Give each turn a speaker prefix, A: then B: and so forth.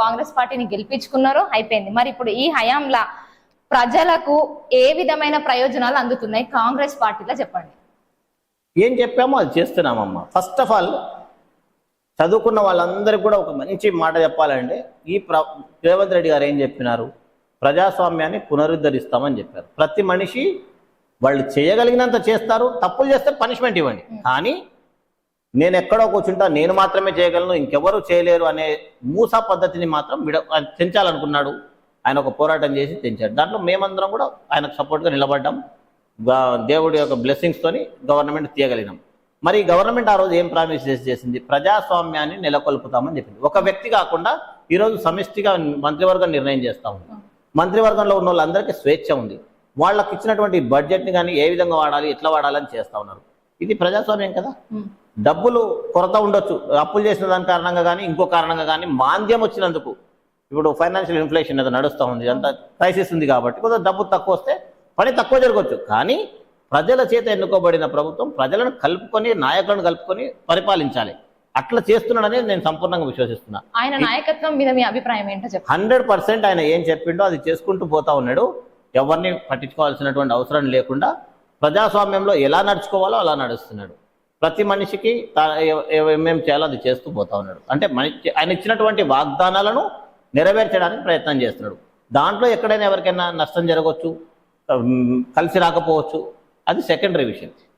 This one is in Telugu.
A: కాంగ్రెస్ పార్టీని గెలిపించుకున్నారు అయిపోయింది. మరి ఇప్పుడు ఈ హయాంలా ప్రజలకు ఏ విధమైన ప్రయోజనాలు అందుతున్నాయి? కాంగ్రెస్ పార్టీలో చెప్పండి.
B: ఏం చెప్పామో అది చేస్తున్నామమ్మా. ఫస్ట్ ఆఫ్ ఆల్ చదువుకున్న వాళ్ళందరికీ కూడా ఒక మంచి మాట చెప్పాలంటే ఈ ప్ర రేవంత్ రెడ్డి గారు ఏం చెప్పినారు? ప్రజాస్వామ్యాన్ని పునరుద్ధరిస్తామని చెప్పారు. ప్రతి మనిషి వాళ్ళు చేయగలిగినంత చేస్తారు తప్పులు చేస్తే పనిష్మెంట్ ఇవ్వండి. కానీ నేను ఎక్కడో కూర్చుంటా నేను మాత్రమే చేయగలను ఇంకెవరు చేయలేరు అనే మూసా పద్ధతిని మాత్రం విడ తెంచాలనుకున్నాడు. ఆయన ఒక పోరాటం చేసి తెంచాడు. దాంట్లో మేమందరం కూడా ఆయనకు సపోర్ట్గా నిలబడ్డాం. దేవుడి యొక్క బ్లెస్సింగ్స్తోని గవర్నమెంట్ తీయగలిగినాం. మరి గవర్నమెంట్ ఆ రోజు ఏం ప్రామిస్ చేసింది? ప్రజాస్వామ్యాన్ని నెలకొల్పుతామని చెప్పింది. ఒక వ్యక్తి కాకుండా ఈరోజు సమిష్టిగా మంత్రివర్గం నిర్ణయం చేస్తా ఉంది. మంత్రివర్గంలో ఉన్న వాళ్ళందరికీ స్వేచ్ఛ ఉంది. వాళ్ళకి ఇచ్చినటువంటి బడ్జెట్ని కానీ ఏ విధంగా వాడాలి ఎట్లా వాడాలని చేస్తా ఉన్నారు. ఇది ప్రజాస్వామ్యం కదా? డబ్బులు కొరత ఉండొచ్చు అప్పులు చేసిన దాని కారణంగా కానీ ఇంకో కారణంగా కానీ మాంద్యం వచ్చినందుకు ఇప్పుడు ఫైనాన్షియల్ ఇన్ఫ్లేషన్ ఏదో నడుస్తూ ఉంది అంత క్రైసిస్ ఉంది కాబట్టి కొంచెం డబ్బు తక్కువ వస్తే పని తక్కువ జరగవచ్చు కానీ ప్రజల చేత ఎన్నుకోబడిన ప్రభుత్వం ప్రజలను కలుపుకొని నాయకులను కలుపుకొని పరిపాలించాలి. అట్లా చేస్తున్నాడని నేను సంపూర్ణంగా విశ్వసిస్తున్నా.
A: ఆయన నాయకత్వం మీద మీ అభిప్రాయం ఏంటో చెప్పండి
B: హండ్రెడ్ పర్సెంట్ ఆయన ఏం చెప్పిండో అది చేసుకుంటూ పోతా ఉన్నాడు. ఎవరిని పట్టించుకోవాల్సినటువంటి అవసరం లేకుండా ప్రజాస్వామ్యంలో ఎలా నడుచుకోవాలో అలా నడుస్తున్నాడు. ప్రతి మనిషికి తా- ఏమేం చేయాలో అది చేస్తూ పోతా ఉన్నాడు. అంటే మనిషి ఆయన ఇచ్చినటువంటి వాగ్దానాలను నెరవేర్చడానికి ప్రయత్నం చేస్తున్నాడు. దాంట్లో ఎక్కడైనా ఎవరికైనా నష్టం జరగవచ్చు కలిసి రాకపోవచ్చు అది సెకండరీ విషయం.